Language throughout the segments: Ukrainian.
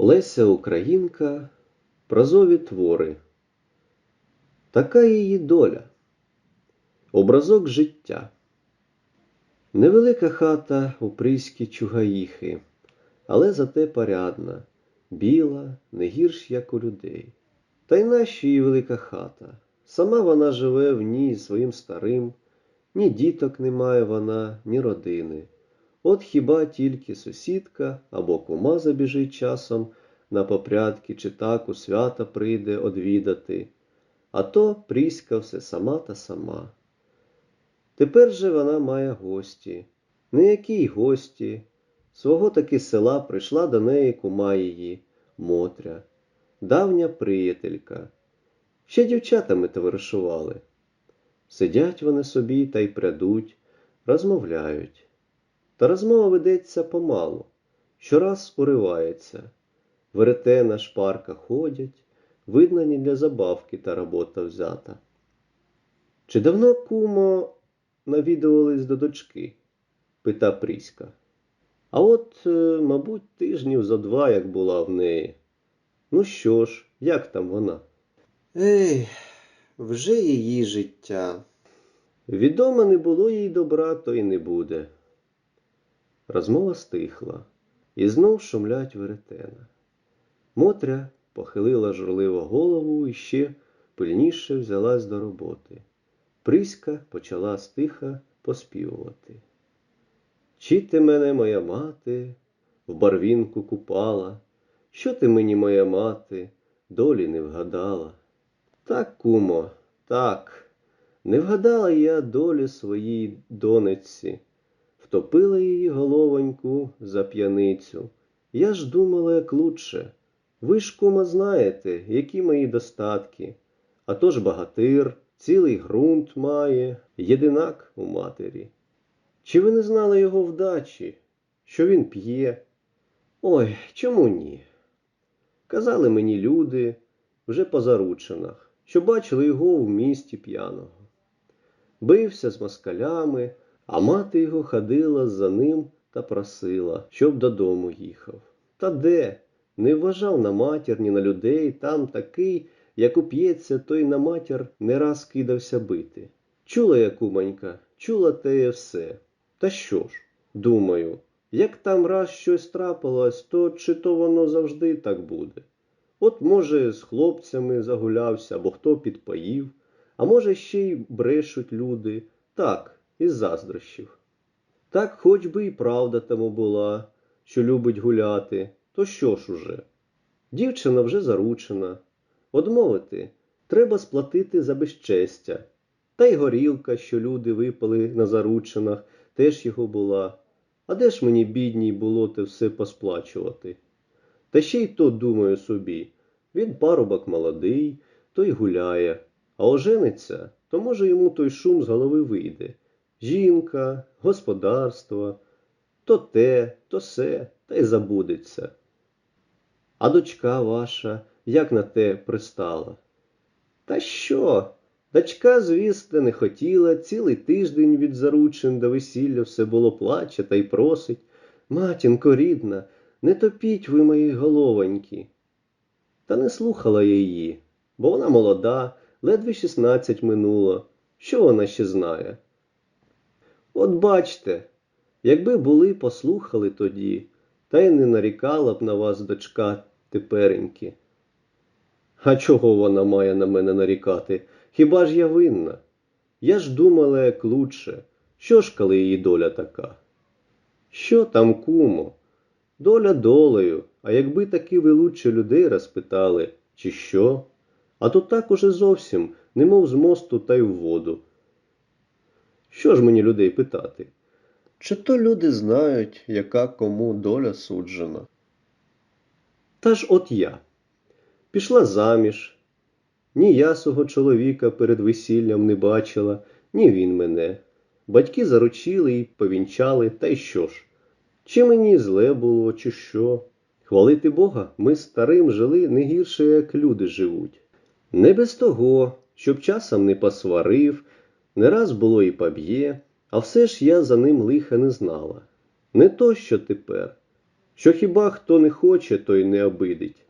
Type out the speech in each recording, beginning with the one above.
Леся Українка, прозові твори. Така її доля, образок життя. Невелика хата у пріські чугаїхи, але зате порядна, біла, не гірш, як у людей. Та й нащо їй велика хата? Сама вона живе в ній своїм старим, ні діток немає вона, ні родини. От хіба тільки сусідка або кума забіжить часом на попрядки чи так у свята прийде одвідати, а то Пріська все сама та сама. Тепер же вона має гості. Не які й гості. Свого таки села прийшла до неї кума її, Мотря, давня приятелька. Ще дівчатами товаришували. Сидять вони собі та й прядуть, розмовляють. Та розмова ведеться помалу, щораз уривається. Веретена шпарка ходять, видно, не для забавки та робота взята. Чи давно кумо навідувались до дочки? пита Пріська. А от, е, мабуть, тижнів зо два, як була в неї. Ну що ж, як там вона? Ей, вже її життя. Відомо не було їй добра, то й не буде. Розмова стихла, і знов шумлять веретена. Мотря похилила журливо голову і ще пильніше взялась до роботи. Приська почала стиха поспівувати. Чи ти мене, моя мати, в барвінку купала? Що ти мені, моя мати, долі не вгадала? Так, кумо, так, не вгадала я долі своїй донечці, втопила її головоньку за п'яницю. Я ж думала, як лучше. Ви ж, кума, знаєте, які мої достатки. А то ж багатир, цілий ґрунт має, єдинак у матері. Чи ви не знали його вдачі, що він п'є? Ой, чому ні? Казали мені люди вже по заручинах, що бачили його в місті п'яного. Бився з москалями, а мати його ходила за ним та просила, щоб додому їхав. Та де? Не вважав на матір, ні на людей, там такий, як уп'ється, той на матір не раз кидався бити. Чула я, кумонька, чула те все. Та що ж, думаю, як там раз щось трапилось, то чи то воно завжди так буде? От, може, з хлопцями загулявся, або хто підпоїв, а може, ще й брешуть люди, так, із заздрощів. Так хоч би і правда тому була, що любить гуляти, то що ж уже? Дівчина вже заручена. Одмовити, треба сплатити за безчестя. Та й горілка, що люди випали на заручинах, теж його була. А де ж мені, бідній, було те все посплачувати? Та ще й то думаю собі, він парубок молодий, той гуляє, а ожениться, то може йому той шум з голови вийде. Жінка, господарство, то те, то се, та й забудеться. А дочка ваша як на те пристала? Та що? Дочка, звісно, не хотіла, цілий тиждень від заручин до весілля все було плаче та й просить. Матінко рідна, не топіть ви мої головоньки. Та не слухала її, бо вона молода, ледве шістнадцять минуло. Що вона ще знає? От бачте, якби були, послухали тоді, та й не нарікала б на вас дочка тепереньки. А чого вона має на мене нарікати? Хіба ж я винна? Я ж думала, як лучше. Що ж, коли її доля така? Що там, кумо? Доля долею, а якби таки ви лучше людей розпитали, чи що? А то так уже зовсім, немов з мосту та й в воду. Що ж мені людей питати? Чи то люди знають, яка кому доля суджена? Та ж от я. Пішла заміж. Ні я свого чоловіка перед весіллям не бачила, ні він мене. Батьки заручили і повінчали, та й що ж? Чи мені зле було, чи що? Хвалити Бога, ми старим жили не гірше, як люди живуть. Не без того, щоб часом не посварив, не раз було і поб'є, а все ж я за ним лиха не знала. Не то, що тепер. що хіба хто не хоче, той не обидить.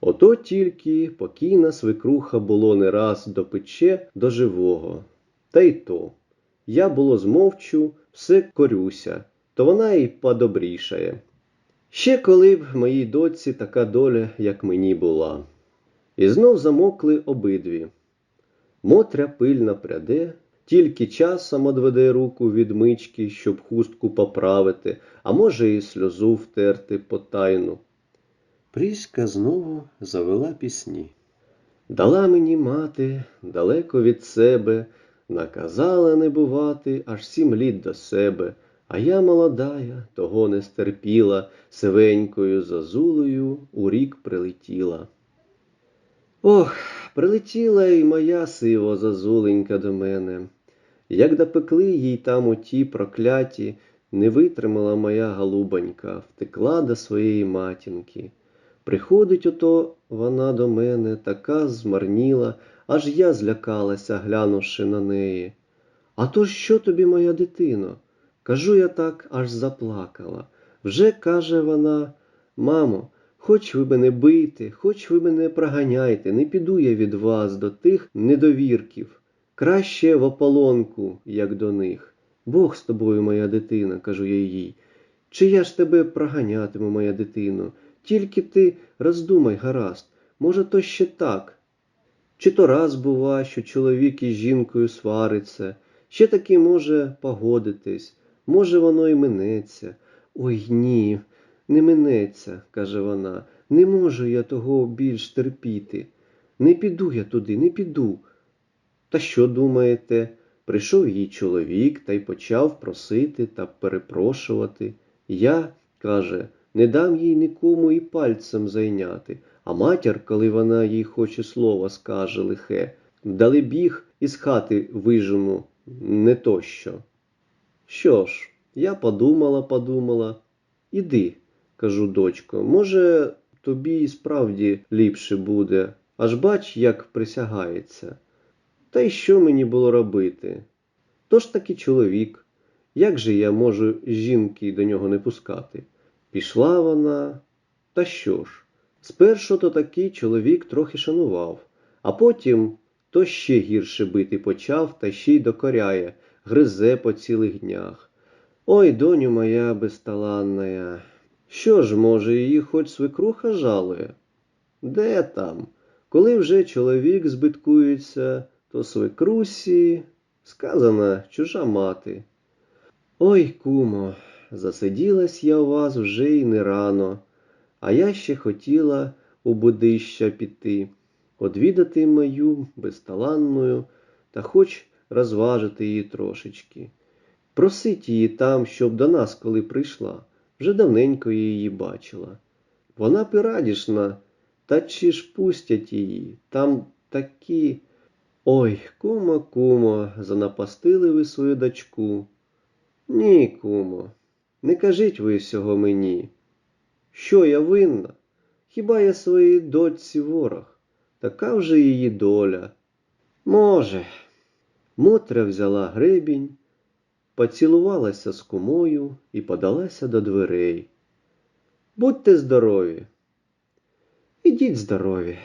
Ото тільки покійна свекруха було не раз допече до живого. Та й то. Я було змовчу, все корюся, то вона й подобрішає. Ще коли б моїй доці така доля, як мені була. І знов замокли обидві. Мотря пильно пряде, тільки часом одведе руку від мички, щоб хустку поправити, а може, і сльозу втерти потайну. Пріська знову завела пісні. Дала мені мати далеко від себе, наказала не бувати аж сім літ до себе, а я молодая, того не стерпіла, сивенькою зазулею у рік прилетіла. Ох, прилетіла й моя сиво зазуленька до мене. Як допекли їй там у ті прокляті, не витримала моя голубонька, втекла до своєї матінки. Приходить ото вона до мене, така змарніла, аж я злякалася, глянувши на неї. А то що тобі, моя дитино? Кажу я так, аж заплакала. Вже каже вона, мамо, хоч ви мене бийте, хоч ви мене проганяйте, не піду я від вас до тих недовірків. Краще в ополонку, як до них. Бог з тобою, моя дитина, кажу я їй. Чи я ж тебе проганятиму, моя дитино? Тільки ти роздумай, гаразд, може, то ще так. Чи то раз бува, що чоловік із жінкою свариться, ще таки може погодитись, може, воно й минеться. Ой ні, не минеться, каже вона, не можу я того більш терпіти. Не піду я туди, не піду. Та що думаєте? Прийшов її чоловік та й почав просити та перепрошувати. Я, каже, не дам їй нікому і пальцем зайняти, а матір, коли вона їй хоче слова скаже лихе, дали біг із хати вижену, не то що. Що ж, я подумала, подумала. Іди, кажу, дочко, може, тобі і справді ліпше буде, аж бач, як присягається. Та й що мені було робити? То ж таки чоловік. Як же я можу жінки до нього не пускати? Пішла вона. Та що ж? Спершу то такий чоловік трохи шанував, а потім то ще гірше бити почав та ще й докоряє, гризе по цілих днях. Ой, доню моя безталанная, що ж, може, її хоч свекруха жалує? Де там? Коли вже чоловік збиткується, то свекрусі сказана чужа мати. Ой, кумо, засиділась я у вас вже й не рано, а я ще хотіла у будища піти, одвідати мою безталанною та хоч розважити її трошечки. Просить її там, щоб до нас коли прийшла, вже давненько її бачила. Вона пирадішна, та чи ж пустять її? Там такі. Ой, кумо, кумо, занапастили ви свою дочку. Ні, кумо, не кажіть ви всього мені. Що я винна? Хіба я своїй дочці ворог? Така вже її доля. Може. Мотря взяла гребінь, поцілувалася з кумою і подалася до дверей. Будьте здорові. Ідіть здорові.